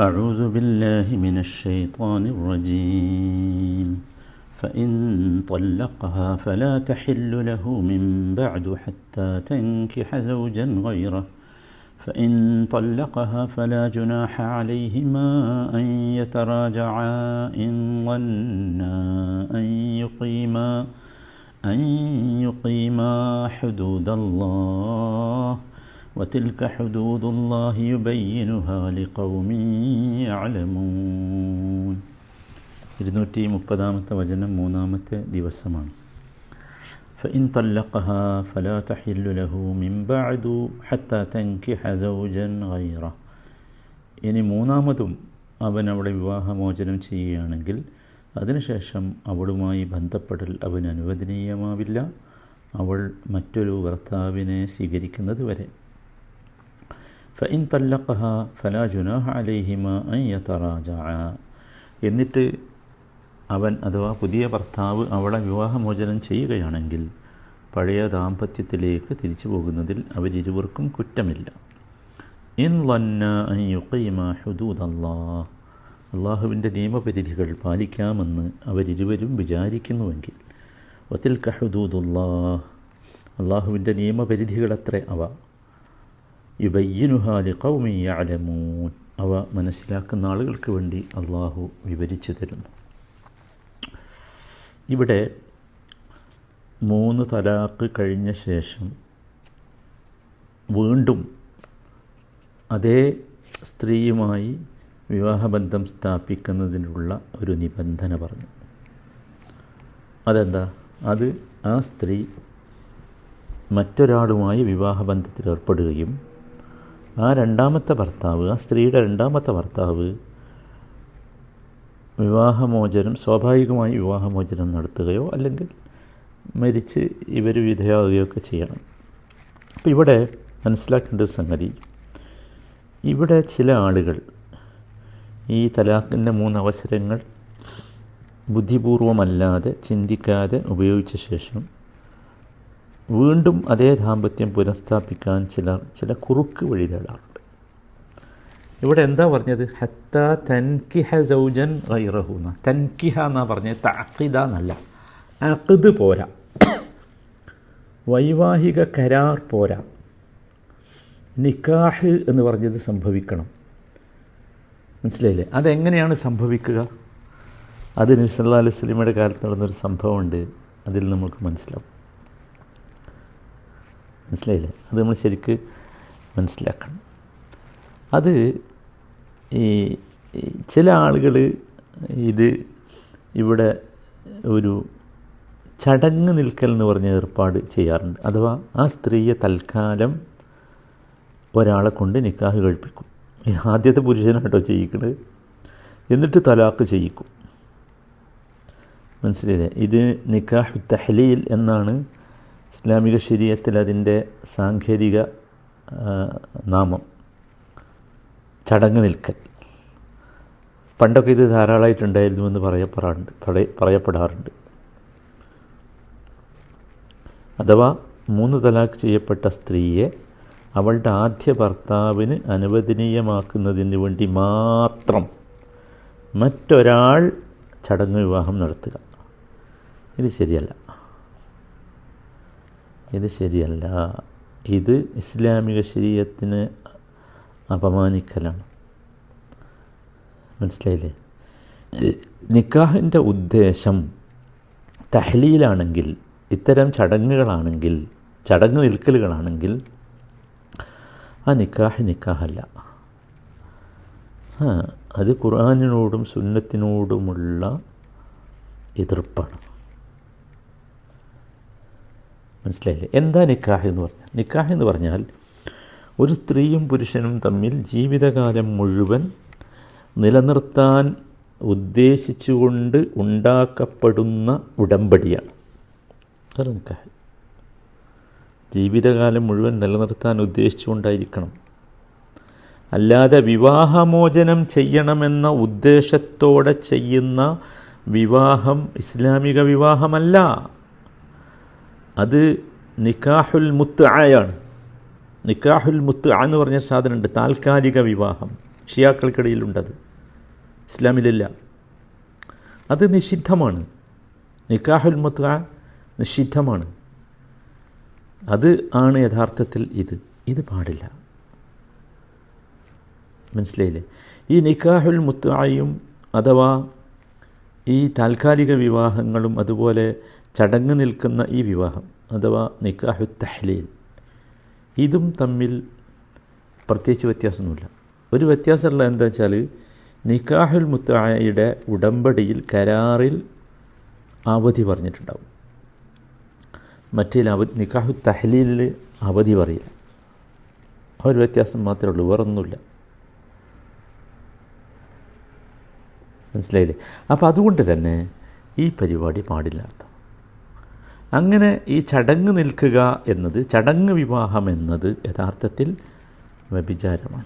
أعوذ بالله من الشيطان الرجيم. فإن طلقها فلا تحل له من بعد حتى تنكح زوجا غيره. فإن طلقها فلا جناح عليهما أن يتراجعا إن ظنا أن يقيما أن يقيما حدود الله. وتلك حدود الله يبينها لقوم يعلمون ഇരുന്നൂറ്റി മുപ്പതാമത്തെ വചനം മൂന്നാമത്തെ ദിവസമാണ് فإن طلقها فلا تحل له من بعد حتى تنكح زوجا غيره ഇനി മൂന്നാമതും അവൻ അവളെ വിവാഹമോചനം ചെയ്യുകയാണെങ്കിൽ അതിനുശേഷം അവളുമായി ബന്ധപ്പെടൽ അവന് അനുവദനീയമാവില്ല അവൾ മറ്റൊരു ഭർത്താവിനെ സ്വീകരിക്കുന്നത് വരെ ഫഇൻ തല്ലഖഹ ഫലാ ജുനാഹ അലൈഹിമ അൻ യതറാജഅ എന്നിട്ട് അവൻ അഥവാ പുതിയ ഭർത്താവ് അവളെ വിവാഹമോചനം ചെയ്യുകയാണെങ്കിൽ പഴയ ദാമ്പത്യത്തിലേക്ക് തിരിച്ചു പോകുന്നതിൽ അവരിരുവർക്കും കുറ്റമില്ല. ഇൻ വന്ന അയ്യുക്കൈമ ഹുദൂദ് അല്ലാഹ് അള്ളാഹുവിന്റെ നിയമപരിധികൾ പാലിക്കാമെന്ന് അവരിരുവരും വിചാരിക്കുന്നുവെങ്കിൽ. വത്തിൽ കഹുദൂദുല്ലാഹ് അള്ളാഹുവിന്റെ നിയമപരിധികളത്രേ അവ. യുബയ്യനുഹാലി കൗമി അലമൂൻ അവ മനസ്സിലാക്കുന്ന ആളുകൾക്ക് വേണ്ടി അള്ളാഹു വിവരിച്ചു തരുന്നു. ഇവിടെ മൂന്ന് തലാക്ക് കഴിഞ്ഞ ശേഷം വീണ്ടും അതേ സ്ത്രീയുമായി വിവാഹബന്ധം സ്ഥാപിക്കുന്നതിനുള്ള ഒരു നിബന്ധന പറഞ്ഞു. അതെന്താ? അത് ആ സ്ത്രീ മറ്റൊരാളുമായി വിവാഹബന്ധത്തിൽ ഏർപ്പെടുകയും ആ രണ്ടാമത്തെ ഭർത്താവ് ആ സ്ത്രീയുടെ രണ്ടാമത്തെ ഭർത്താവ് വിവാഹമോചനം സ്വാഭാവികമായി വിവാഹമോചനം നടത്തുകയോ അല്ലെങ്കിൽ മരിച്ച് ഇവർ വിധയാവുകയോ ഒക്കെ ചെയ്യണം. അപ്പോൾ ഇവിടെ മനസ്സിലാക്കേണ്ട ഒരു സംഗതി. ഇവിടെ ചില ആളുകൾ ഈ തലാഖിന്റെ മൂന്ന് അവസരങ്ങൾ ബുദ്ധിപൂർവമല്ലാതെ ചിന്തിക്കാതെ ഉപയോഗിച്ച ശേഷം വീണ്ടും അതേ ദാമ്പത്യം പുനഃസ്ഥാപിക്കാൻ ചിലർ ചില കുറുക്ക് വഴി തേടാറുണ്ട് ഇവിടെ എന്താ പറഞ്ഞത്? ഹത്ത തൻകിഹ സൗജൻ ഗൈറഹൂന്ന തൻകിഹ എന്നാ പറഞ്ഞത്? താക്കിദ എന്നല്ല. അഖിദ് പോരാ. വൈവാഹിക കരാർ പോരാ. നിക്കാഹ് എന്ന് പറഞ്ഞത് സംഭവിക്കണം. മനസ്സിലായില്ലേ? അതെങ്ങനെയാണ് സംഭവിക്കുക? അത് നബി സല്ലല്ലാഹു അലൈഹി വസല്ലമയുടെ കാലത്ത് നടന്നൊരു സംഭവമുണ്ട്. അതിൽ നമുക്ക് മനസ്സിലാവും. മനസ്സിലായില്ലേ? അത് നമ്മൾ ശരിക്ക് മനസ്സിലാക്കണം. അത് ഈ ചില ആളുകൾ ഇത് ഇവിടെ ഒരു ചടങ്ങ് നിൽക്കൽ എന്ന് പറഞ്ഞ ഏർപ്പാട് ചെയ്യാറുണ്ട്. അഥവാ ആ സ്ത്രീയെ തൽക്കാലം ഒരാളെ കൊണ്ട് നിക്കാഹ് കഴിപ്പിക്കും. ഇത് ആദ്യത്തെ പുരുഷനാട്ടോ ചെയ്യിക്കുന്നത് എന്നിട്ട് തലാക്ക് ചെയ്യിക്കും. മനസ്സിലായില്ലേ? ഇത് നിക്കാഹ് തഹ്ലീൽ എന്നാണ് ഇസ്ലാമിക ശരീരത്തിൽ അതിന്റെ സാങ്കേതിക നാമം ചടങ്ങ് നിൽക്കൽ പണ്ടൊക്കെ ഇത് ധാരാളമായിട്ടുണ്ടായിരുന്നുവെന്ന് പറയപ്പെടാറുണ്ട് പറയപ്പെടാറുണ്ട്. അഥവാ മൂന്ന് തലാഖ് ചെയ്യപ്പെട്ട സ്ത്രീയെ അവളുടെ ആദ്യ ഭർത്താവിന് അനുവദനീയമാക്കുന്നതിന് വേണ്ടി മാത്രം മറ്റൊരാൾ ചടങ്ങ് വിവാഹം നടത്തുക. ഇത് ശരിയല്ല. ഇത് ശരിയല്ല. ഇത് ഇസ്ലാമിക ശരീരത്തിന് അപമാനിക്കലാണ്. മനസ്സിലായില്ലേ? നിക്കാഹിന്റെ ഉദ്ദേശം തഹ്ലീലാണെങ്കിൽ ഇത്തരം ചടങ്ങുകളാണെങ്കിൽ ചടങ്ങ് നിൽക്കലുകളാണെങ്കിൽ ആ നിക്കാഹ് നിക്കാഹല്ല. അത് ഖുർആാനിനോടും സുന്നത്തിനോടുമുള്ള എതിർപ്പാണ്. മനസ്സിലായില്ലേ? എന്താ നിക്കാഹ് എന്ന് പറഞ്ഞാൽ? നിക്കാഹ് എന്ന് പറഞ്ഞാൽ ഒരു സ്ത്രീയും പുരുഷനും തമ്മിൽ ജീവിതകാലം മുഴുവൻ നിലനിർത്താൻ ഉദ്ദേശിച്ചുകൊണ്ട് ഉണ്ടാക്കപ്പെടുന്ന ഉടമ്പടിയാണ്. അതാണ് നിക്കാഹ്. ജീവിതകാലം മുഴുവൻ നിലനിർത്താൻ ഉദ്ദേശിച്ചുകൊണ്ടായിരിക്കണം. അല്ലാതെ വിവാഹമോചനം ചെയ്യണമെന്ന ഉദ്ദേശത്തോടെ ചെയ്യുന്ന വിവാഹം ഇസ്ലാമിക വിവാഹമല്ല. അത് നിക്കാഹുൽ മുത്ത് ആയാണ് നിക്കാഹുൽ മുത്ത് എന്ന് പറഞ്ഞ സാധനമുണ്ട്. താൽക്കാലിക വിവാഹം. ഷിയാക്കൾക്കിടയിലുണ്ടത്. ഇസ്ലാമിലില്ല. അത് നിഷിദ്ധമാണ്. നിക്കാഹുൽ മുത്ത നിഷിദ്ധമാണ്. അത് ആണ് യഥാർത്ഥത്തിൽ ഇത്. ഇത് പാടില്ല. മനസ്സിലായില്ലേ? ഈ നിക്കാഹുൽ മുത്തായും അഥവാ ഈ താൽക്കാലിക വിവാഹങ്ങളും അതുപോലെ ചടങ്ങ് നിൽക്കുന്ന ഈ വിവാഹം അഥവാ നിക്കാഹു തഹ്ലീൽ ഇതും തമ്മിൽ പ്രത്യേകിച്ച് വ്യത്യാസമൊന്നുമില്ല. ഒരു വ്യത്യാസമുള്ള എന്താ വെച്ചാൽ നിക്കാഹുൽ മുത്തായയുടെ ഉടമ്പടിയിൽ കരാറിൽ അവധി പറഞ്ഞിട്ടുണ്ടാവും. മറ്റേ അവധി നിക്കാഹു തഹ്ലീലിൽ അവധി പറയില്ല. ആ ഒരു വ്യത്യാസം മാത്രമേ ഉള്ളൂ വേറൊന്നുമില്ല. മനസ്സിലായില്ലേ? അപ്പോൾ അതുകൊണ്ട് തന്നെ ഈ പരിപാടി പാടില്ല അങ്ങനെ ഈ ചടങ്ങ് നിൽക്കുക എന്നത് ചടങ്ങ് വിവാഹം എന്നത് യഥാർത്ഥത്തിൽ വ്യഭിചാരമാണ്.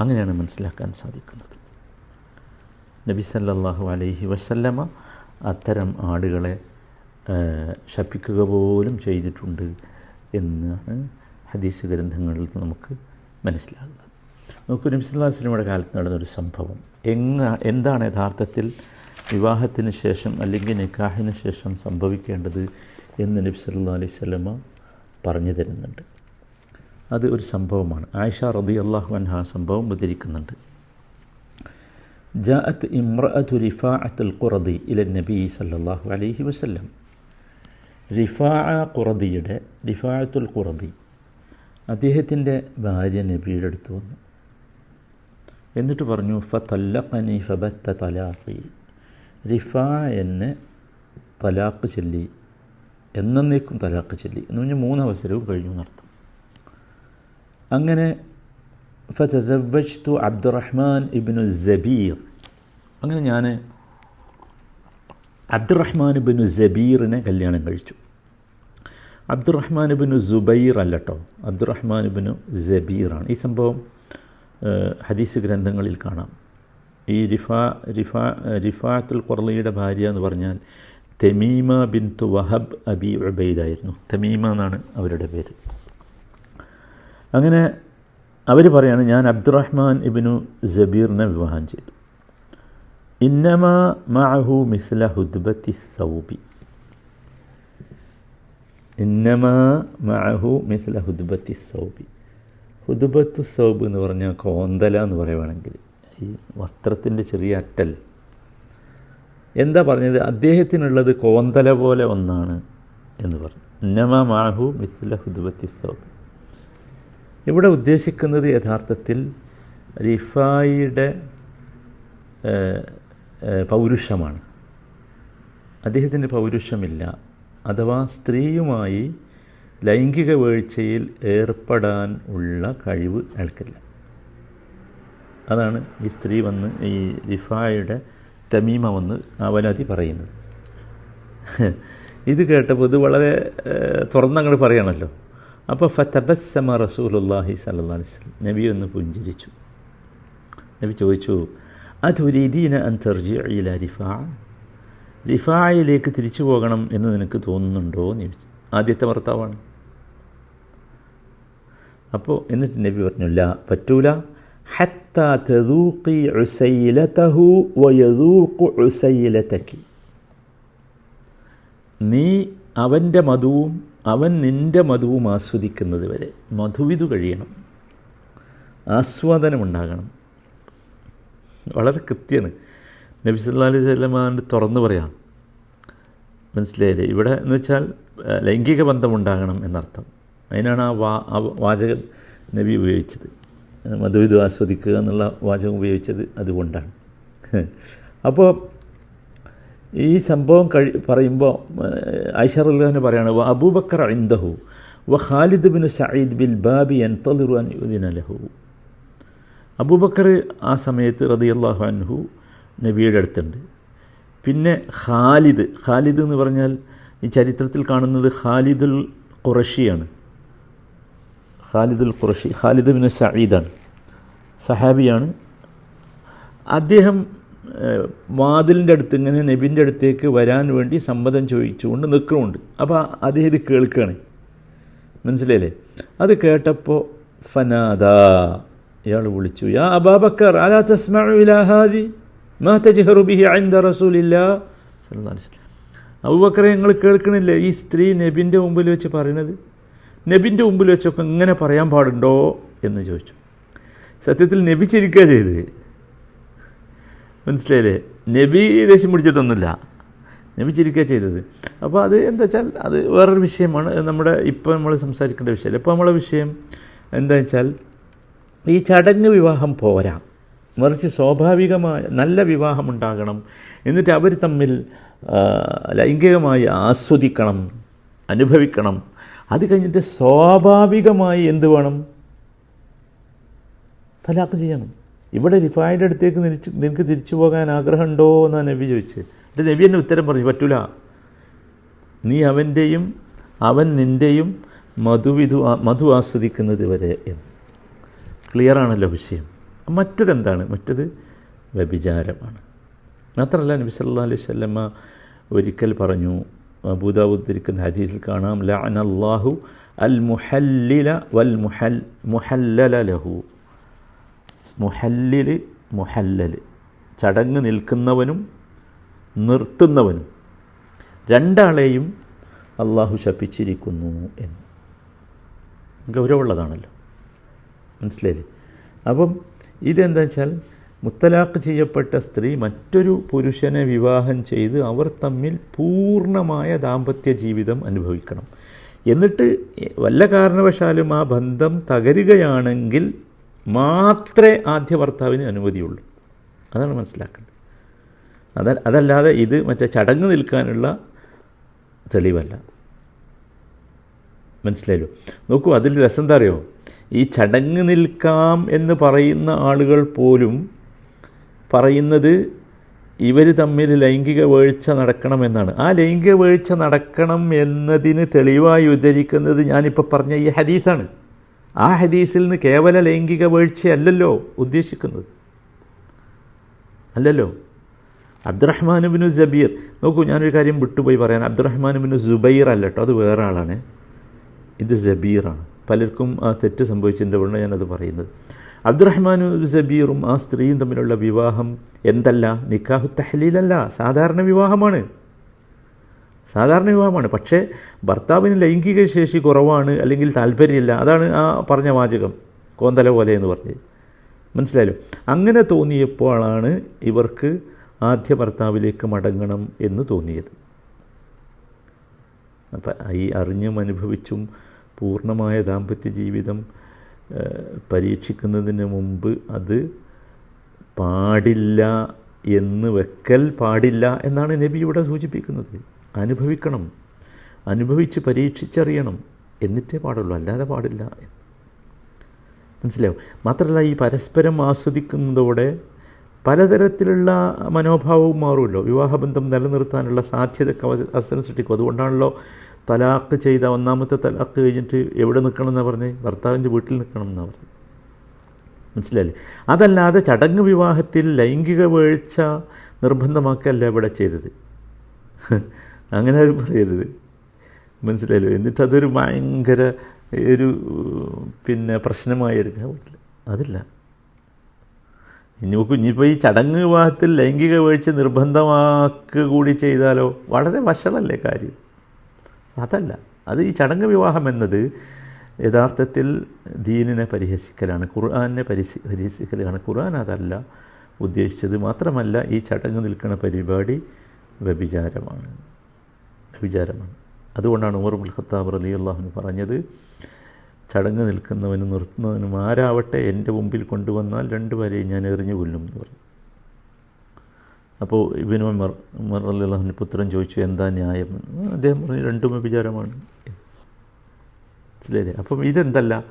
അങ്ങനെയാണ് മനസ്സിലാക്കാൻ സാധിക്കുന്നത്. നബി സല്ലാഹു അലൈഹി വസല്ലമ അത്തരം ആടുകളെ ശപിക്കുക പോലും ചെയ്തിട്ടുണ്ട് എന്നാണ് ഹദീസ് ഗ്രന്ഥങ്ങളിൽ നമുക്ക് മനസ്സിലാകുന്നത്. നമുക്ക് നബി സല്ലാ വസ്ലമയുടെ കാലത്ത് നടന്നൊരു സംഭവം. എങ്ങ എന്താണ് യഥാർത്ഥത്തിൽ വിവാഹത്തിന് ശേഷം അല്ലെങ്കിൽ നിക്കാഹിന് ശേഷം സംഭവിക്കേണ്ടത് എന്ന് നബി സല്ലല്ലാഹു അലൈഹി സ്വലമ പറഞ്ഞു തരുന്നുണ്ട്. അത് ഒരു സംഭവമാണ്. ആയിഷ റതി അള്ളാഹു അൻഹ സംഭവം ഉദ്ധരിക്കുന്നുണ്ട്. ജാഅത്ത് ഇമ്രഅത്തു റിഫാഅത്തുൽ ഖുറദി ഇല നബി സല്ലാഹു അലൈഹി വസല്ലം. റിഫാ ഖുറദിയുടെ റിഫാഅത്തുൽ ഖുറദി അദ്ദേഹത്തിന്റെ ഭാര്യ നബിയുടെ അടുത്ത് വന്നു. എന്നിട്ട് പറഞ്ഞു ഫലഖനി ഫബത്ത തലാഖി. റിഫാ എന്നെ തലാഖ് ചൊല്ലി. എന്നേക്കും തലാഖ് ചൊല്ലി. എന്ന് പറഞ്ഞാൽ മൂന്ന് അവസരവും കഴിഞ്ഞു എന്നർത്ഥം. അങ്ങനെ ഫതസവജ്തു അബ്ദുറഹ്മാൻ ഇബിനു ജബീർ അങ്ങനെ ഞാൻ അബ്ദുറഹ്മാൻ ഇബിനു ജബീറിനെ കല്യാണം കഴിച്ചു. അബ്ദുറഹ്മാൻ ഇബിനു ജുബൈർ അല്ലട്ടോ. അബ്ദുറഹ്മാൻ ഇബിനു ജബീറാണ് ഈ സംഭവം ഹദീസ് ഗ്രന്ഥങ്ങളിൽ കാണാം. ഈ റിഫ റിഫ റിഫാത്തുൽ ഖുർലിയുടെ ഭാര്യ എന്ന് പറഞ്ഞാൽ തെമീമ ബിൻ തു വഹബ് അബി ഉബൈദായിരുന്നു. തെമീമ എന്നാണ് അവരുടെ പേര്. അങ്ങനെ അവർ പറയാണ് ഞാൻ അബ്ദുറഹ്മാൻ ഇബിനു ജബീറിനെ വിവാഹം ചെയ്തു. ഇന്നമ മഅഹു മിസ്ല ഹുദ്ബത്തി സൗബി. ഇന്നമ മഅഹു മിസ്ല ഹുദ്ബത്തി സൗബി. ഹുദ്ബത്തു സൗബ് എന്ന് പറഞ്ഞാൽ കോന്തല എന്ന് പറയുവാണെങ്കിൽ ഈ വസ്ത്രത്തിന്റെ ചെറിയ അറ്റൽ എന്താ പറഞ്ഞത്? അദ്ദേഹത്തിനുള്ളത് കോന്തല പോലെ ഒന്നാണ് എന്ന് പറഞ്ഞു. ഇന്നമ മാഹു മിസ്ല ഹുദ്ബത്തി ഇവിടെ ഉദ്ദേശിക്കുന്നത് യഥാർത്ഥത്തിൽ റിഫായിയുടെ പൗരുഷമാണ്. അദ്ദേഹത്തിന്റെ പൗരുഷമില്ല. അഥവാ സ്ത്രീയുമായി ലൈംഗിക വീഴ്ചയിൽ ഏർപ്പെടാൻ ഉള്ള കഴിവ് അയാൾക്കില്ല. അതാണ് ഈ സ്ത്രീ വന്ന് ഈ റിഫായുടെ തമീമ വന്ന് അവലാതി പറയുന്നത്. ഇത് കേട്ടപ്പോൾ ഇത് വളരെ തുറന്നങ്ങോട്ട് പറയണമല്ലോ അപ്പോൾ ഫതബസ്സമ റസൂലുല്ലാഹി സല്ലാ അലിസ്ലം നബി ഒന്ന് പുഞ്ചിരിച്ചു. നബി ചോദിച്ചു അതുരീദീന അന്തർജി ഇല റിഫാ? റിഫായിലേക്ക് തിരിച്ചു പോകണം എന്ന് നിനക്ക് തോന്നുന്നുണ്ടോ? എന്ന് ചോദിച്ചു. ആദ്യത്തെ ഭർത്താവാണ്. അപ്പോൾ എന്നിട്ട് നബി പറഞ്ഞില്ല പറ്റൂല. ഹത്ത തദൂഖി ഉസൈലതഹു വയദൂഖു عسيلتك. നീ അവന്റെ മധുവും അവൻ നിന്റെ മധുവും ആസ്വദിക്കുന്നത് വരെ മധുവിതു കഴിയണം. ആസ്വാദനം ഉണ്ടാകണം. വളരെ കൃത്യമാണ്. നബി സല്ലാ അലൈഹി സ്വലമാണ്ട് തുറന്നു പറയാം. മനസ്സിലായില്ലേ? ഇവിടെ എന്ന് വെച്ചാൽ ലൈംഗിക ബന്ധമുണ്ടാകണം എന്നർത്ഥം. അതിനാണ് ആ വാ ആ വാചകം നബി ഉപയോഗിച്ചത്. മധുവിധു ആസ്വദിക്കുക എന്നുള്ള വാചകം ഉപയോഗിച്ചത് അതുകൊണ്ടാണ്. അപ്പോൾ ഈ സംഭവം കഴി പറയുമ്പോൾ ഐഷർ അള്ളഹാന് പറയാണ് അബൂബക്കർ ഇന്ദഹു വ ഖാലിദ് ബിൻ സയ്യിദ് ബിൻ ബാബി അൻ യുദിന ലഹു. അബൂബക്കർ ആ സമയത്ത് റതിയല്ലാഹു അൻഹു നബിയുടെ അടുത്തുണ്ട്. പിന്നെ ഖാലിദ് ഖാലിദ് എന്ന് പറഞ്ഞാൽ ഈ ചരിത്രത്തിൽ കാണുന്നത് ഖാലിദുൽ ഖുറഷിയാണ്. Khalidul ഖുറഷി Khalid bin സഈദാണ് സഹാബിയാണ്. അദ്ദേഹം വാതിലിന്റെ അടുത്ത് ഇങ്ങനെ നബിന്റെ അടുത്തേക്ക് വരാൻ വേണ്ടി സമ്മതം ചോദിച്ചുകൊണ്ട് നിൽക്കുന്നുണ്ട്. അപ്പോൾ അദ്ദേഹം ഇത് കേൾക്കുകയാണ് മനസ്സിലായില്ലേ? അത് കേട്ടപ്പോൾ ഫനാദ ഇയാൾ വിളിച്ചു. യാ അബാബക്കർ അലാ തസ്മാഹാദി അബൂബക്കറെ നിങ്ങൾ കേൾക്കണില്ലേ ഈ സ്ത്രീ നബിന്റെ മുമ്പിൽ വെച്ച് പറയുന്നത് നബിന്റെ മുമ്പിൽ വെച്ചൊക്കെ ഇങ്ങനെ പറയാൻ പാടുണ്ടോ എന്ന് ചോദിച്ചു. സത്യത്തിൽ നബി ചിരിക്കുക ചെയ്ത്. മനസ്സിലായില്ലേ? നബി ദേഷ്യം പിടിച്ചിട്ടൊന്നുമില്ല. നബി ചിരിക്കുക ചെയ്തത്. അപ്പോൾ അത് എന്താ വെച്ചാൽ അത് വേറൊരു വിഷയമാണ്. നമ്മുടെ ഇപ്പോൾ നമ്മൾ സംസാരിക്കേണ്ട വിഷയമല്ല. ഇപ്പോൾ നമ്മളെ വിഷയം എന്താ വെച്ചാൽ ഈ ചടങ്ങ് വിവാഹം പോരാ. മറിച്ച് സ്വാഭാവികമായ നല്ല വിവാഹം ഉണ്ടാകണം. എന്നിട്ട് അവർ തമ്മിൽ ലൈംഗികമായി ആസ്വദിക്കണം അനുഭവിക്കണം. അത് കഴിഞ്ഞിട്ട് സ്വാഭാവികമായി എന്ത് വേണം? തലാക്ക് ചെയ്യണം. ഇവിടെ റിഫായുടെ അടുത്തേക്ക് തിരിച്ച് നിനക്ക് തിരിച്ചു പോകാൻ ആഗ്രഹമുണ്ടോ എന്നാണ് നബി ചോദിച്ചത്. ഇത് നബി എന്നെ ഉത്തരം പറഞ്ഞു പറ്റൂല. നീ അവന്റെയും അവൻ നിന്റെയും മധുവിധു മധു ആസ്വദിക്കുന്നത് വരെ എന്ന്. ക്ലിയറാണല്ലോ വിഷയം. മറ്റതെന്താണ് മറ്റത് വ്യഭിചാരമാണ്. മാത്രമല്ല നബി സല്ലാ അലൈഹി സ്വല്ലമ്മ ഒരിക്കൽ പറഞ്ഞു അബൂദാവുദ്ദിരിക്കുന്ന ഹദീസിൽ കാണാം ലഅന അല്ലാഹു അൽ മുഹല്ലില വൽ മുഹൽ മുഹല്ലല. ലഹു മുഹല്ലിൽ മുഹല്ലൽ ചടങ്ങ് നിൽക്കുന്നവനും നിർത്തുന്നവനും രണ്ടാളെയും അള്ളാഹു ശപിച്ചിരിക്കുന്നു എന്ന്. ഗൗരവമുള്ളതാണല്ലോ. മനസ്സിലായില്ലേ? അപ്പം ഇതെന്താ വെച്ചാൽ മുത്തലാഖ് ചെയ്യപ്പെട്ട സ്ത്രീ മറ്റൊരു പുരുഷനെ വിവാഹം ചെയ്ത് അവർ തമ്മിൽ പൂർണമായ ദാമ്പത്യ ജീവിതം അനുഭവിക്കണം. എന്നിട്ട് വല്ല കാരണവശാലും ആ ബന്ധം തകരുകയാണെങ്കിൽ മാത്രമേ ആദ്യ ഭർത്താവിന് അനുമതിയുള്ളൂ. അതാണ് മനസ്സിലാക്കേണ്ടത്. അത അതല്ലാതെ ഇത് മറ്റേ ചടങ്ങ് നിൽക്കാനുള്ള തെളിവല്ല. മനസ്സിലായല്ലോ? നോക്കൂ അതിൽ രസം എന്താ അറിയോ? ഈ ചടങ്ങ് നിൽക്കാം എന്ന് പറയുന്ന ആളുകൾ പോലും പറയുന്നത് ഇവർ തമ്മിൽ ലൈംഗിക വീഴ്ച നടക്കണമെന്നാണ്. ആ ലൈംഗിക വീഴ്ച നടക്കണം എന്നതിന് തെളിവായി ഉദ്ധരിക്കുന്നത് ഞാനിപ്പോൾ പറഞ്ഞ ഈ ഹദീസാണ്. ആ ഹദീസിൽ നിന്ന് കേവല ലൈംഗിക വീഴ്ചയല്ലല്ലോ ഉദ്ദേശിക്കുന്നത്. അല്ലല്ലോ? അബ്ദുറഹ്മാനുബിനു ജബീർ നോക്കൂ ഞാനൊരു കാര്യം വിട്ടുപോയി പറയാൻ അബ്ദുറഹ്മാനുബിനു ജുബൈർ അല്ല കേട്ടോ അത് വേറെ ആളാണ്. ഇത് ജബീറാണ് പലർക്കും ആ തെറ്റ് സംഭവിച്ചതിന്റെ കൊണ്ട് ഞാനത് പറയുന്നത്. അബ്ദുറഹ്മാനു സബീറും ആ സ്ത്രീയും തമ്മിലുള്ള വിവാഹം എന്തല്ല? നിക്കാഹു തഹലീലല്ല. സാധാരണ വിവാഹമാണ്. സാധാരണ വിവാഹമാണ്. പക്ഷേ ഭർത്താവിന് ലൈംഗിക ശേഷി കുറവാണ് അല്ലെങ്കിൽ താല്പര്യമില്ല. അതാണ് ആ പറഞ്ഞ വാചകം. കോന്തല പോലെ എന്ന് പറഞ്ഞത് മനസ്സിലായല്ലോ? അങ്ങനെ തോന്നിയപ്പോഴാണ് ഇവർക്ക് ആദ്യ ഭർത്താവിലേക്ക് മടങ്ങണം എന്ന് തോന്നിയത്. അപ്പം ഈ അറിഞ്ഞും അനുഭവിച്ചും പൂർണമായ ദാമ്പത്യ ജീവിതം പരീക്ഷിക്കുന്നതിന് മുമ്പ് അത് പാടില്ല എന്ന് വെക്കൽ പാടില്ല എന്നാണ് നബി ഇവിടെ സൂചിപ്പിക്കുന്നത്. അനുഭവിക്കണം. അനുഭവിച്ച് പരീക്ഷിച്ചറിയണം. എന്നിട്ടേ പാടുള്ളൂ. അല്ലാതെ പാടില്ല. എന്ന് മനസ്സിലാവും മാത്രമല്ല ഈ പരസ്പരം ആസ്വദിക്കുന്നതോടെ പലതരത്തിലുള്ള മനോഭാവവും മാറുമല്ലോ. വിവാഹബന്ധം നിലനിർത്താനുള്ള സാധ്യതയ്ക്ക് അവസരം സൃഷ്ടിക്കും അതുകൊണ്ടാണല്ലോ തലാക്ക് ചെയ്ത ഒന്നാമത്തെ തലാക്ക് കഴിഞ്ഞിട്ട് എവിടെ നിൽക്കണം എന്നാണ് പറഞ്ഞത് ഭർത്താവിന്റെ വീട്ടിൽ നിൽക്കണം എന്നാണ് പറഞ്ഞത് മനസ്സിലായില്ലേ? അതല്ലാതെ ചടങ്ങ് വിവാഹത്തിൽ ലൈംഗിക വീഴ്ച നിർബന്ധമാക്കല്ല ഇവിടെ ചെയ്തത്. അങ്ങനെ ആരും പറയരുത്. മനസ്സിലായല്ലോ? എന്നിട്ട് അതൊരു ഭയങ്കര ഒരു പിന്നെ പ്രശ്നമായി എടുക്കാൻ പറ്റില്ല. അതില്ല. ഇനി നോക്കൂ ഇനിയിപ്പോൾ ഈ ചടങ്ങ് വിവാഹത്തിൽ ലൈംഗിക വീഴ്ച നിർബന്ധമാക്കുക കൂടി ചെയ്താലോ? വളരെ വഷളല്ലേ കാര്യം. അതല്ല. അത് ഈ ചടങ്ങ് വിവാഹം എന്നത് യഥാർത്ഥത്തിൽ ദീനിനെ പരിഹസിക്കലാണ്. ഖുർആാനെ പരിഹസി പരിഹസിക്കലാണ്. ഖുർആൻ അതല്ല ഉദ്ദേശിച്ചത്. മാത്രമല്ല ഈ ചടങ്ങ് നിൽക്കുന്ന പരിപാടി വ്യഭിചാരമാണ്. വ്യഭിചാരമാണ്. അതുകൊണ്ടാണ് ഉമർ ഉൽ ഖത്താബ് റലി അള്ളാഹുന് പറഞ്ഞത് ചടങ്ങ് നിൽക്കുന്നവനും നിർത്തുന്നവനും ആരാവട്ടെ എന്റെ മുമ്പിൽ കൊണ്ടുവന്നാൽ രണ്ടുപേരെയും ഞാൻ എറിഞ്ഞു കൊല്ലും എന്ന് പറഞ്ഞു. അപ്പോൾ ഇബിനു ഉമർ ഉമർ അള്ളാഹുവിന്റെ പുത്രൻ ചോദിച്ചു എന്താ ന്യായം? അദ്ദേഹം പറഞ്ഞു രണ്ടും വ്യഭിചാരമാണ്. മനസ്സിലായില്ലേ? അപ്പം ഇതെന്തല്ല?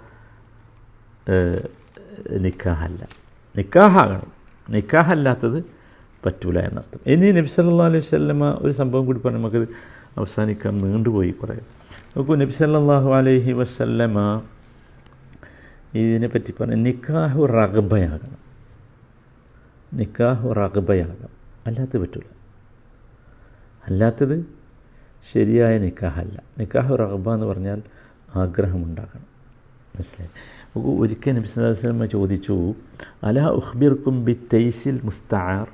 നിക്കാഹല്ല. നിക്കാഹാകണം. നിക്കാഹല്ലാത്തത് പറ്റൂല എന്നർത്ഥം. ഇനി നബി സല്ലാ അലൈഹി സ്വല്ലമ്മ ഒരു സംഭവം കൂടി പറഞ്ഞു നമുക്കത് അവസാനിക്കാൻ നീണ്ടുപോയി കുറേ. നോക്കൂ നബി സല്ലാഹു അലൈഹി വസല്ലമ ഇതിനെപ്പറ്റി പറഞ്ഞ നിക്കാഹു റഗബയാകണം. നിക്കാഹു റഗബയാകണം. അല്ലാത്തത് പറ്റില്ല അല്ലാത്തത് ശരിയായ നിക്കാഹല്ല. നിക്കാഹ് റഹബ എന്ന് പറഞ്ഞാൽ ആഗ്രഹമുണ്ടാക്കണം മനസ്സിലായി? നോക്കൂ, ഒരിക്കൽ നബി അലൈഹി വസല്ലം ചോദിച്ചു അല ഉഹ്ബിർ ബി തൈസിൽ മുസ്താർ?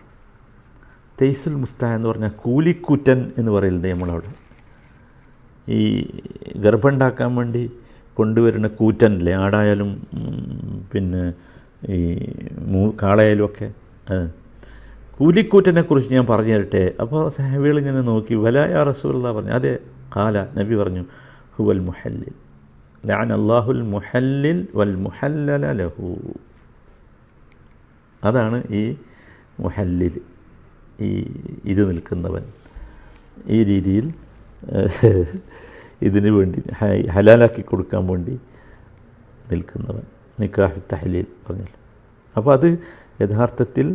തൈസുൽ മുസ്താ എന്ന് പറഞ്ഞാൽ കൂലിക്കൂറ്റൻ എന്ന് പറയലുണ്ട് നമ്മളവിടെ. ഈ ഗർഭമുണ്ടാക്കാൻ വേണ്ടി കൊണ്ടുവരുന്ന കൂറ്റനില്ലേ ആടായാലും പിന്നെ ഈ കാളയാലും ഒക്കെ അത് കൂലിക്കൂറ്റനെ കുറിച്ച് ഞാൻ പറഞ്ഞു തരട്ടെ അപ്പോൾ സാഹബികൾ ഇങ്ങനെ നോക്കി വലായ റസൂലുള്ള പറഞ്ഞു. അതെ കാല നബി പറഞ്ഞു ഹുവൽ മുഹല്ലിൽ ലാൻ അള്ളാഹുൽ മുഹല്ലിൽ വൽ മുഹല്ലല ലഹു. അതാണ് ഈ മുഹല്ലിൽ ഈ ഇത് നിൽക്കുന്നവൻ. ഈ രീതിയിൽ ഇതിനു വേണ്ടി ഹലാലാക്കി കൊടുക്കാൻ വേണ്ടി നിൽക്കുന്നവൻ. നിക്കാഹ് തഹലീൽ പറഞ്ഞല്ലോ. അപ്പോൾ അത് യഥാർത്ഥത്തിൽ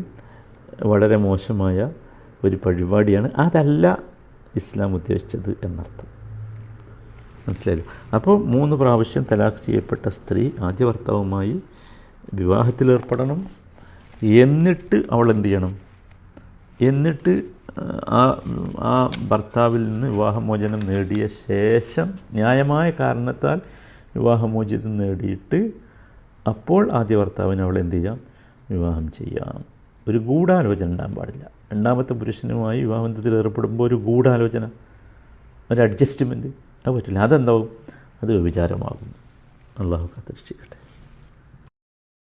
വളരെ മോശമായ ഒരു പരിപാടിയാണ്. അതല്ല ഇസ്ലാം ഉദ്ദേശിച്ചത് എന്നർത്ഥം. മനസ്സിലായല്ലോ? അപ്പോൾ മൂന്ന് പ്രാവശ്യം തലാഖ് ചെയ്യപ്പെട്ട സ്ത്രീ ആദ്യ ഭർത്താവുമായി വിവാഹത്തിലേർപ്പെടണം എന്നിട്ട് അവൾ എന്ത് ചെയ്യണം? എന്നിട്ട് ആ ആ ഭർത്താവിൽ നിന്ന് വിവാഹമോചനം നേടിയ ശേഷം ന്യായമായ കാരണത്താൽ വിവാഹമോചനം നേടിയിട്ട് അപ്പോൾ ആദ്യ ഭർത്താവിന് അവൾ എന്ത് ചെയ്യാം? വിവാഹം ചെയ്യാം. ഒരു ഗൂഢാലോചന ഉണ്ടാകാൻ പാടില്ല. രണ്ടാമത്തെ പുരുഷനുമായി വിവാഹബന്ധത്തിൽ ഏർപ്പെടുമ്പോൾ ഒരു ഗൂഢാലോചന ഒരു അഡ്ജസ്റ്റ്മെന്റ് അത് പറ്റില്ല. അതെന്താവും? അത് വ്യഭിചാരമാകും അള്ളാഹു കാത്തിരക്ഷിക്കട്ടെ.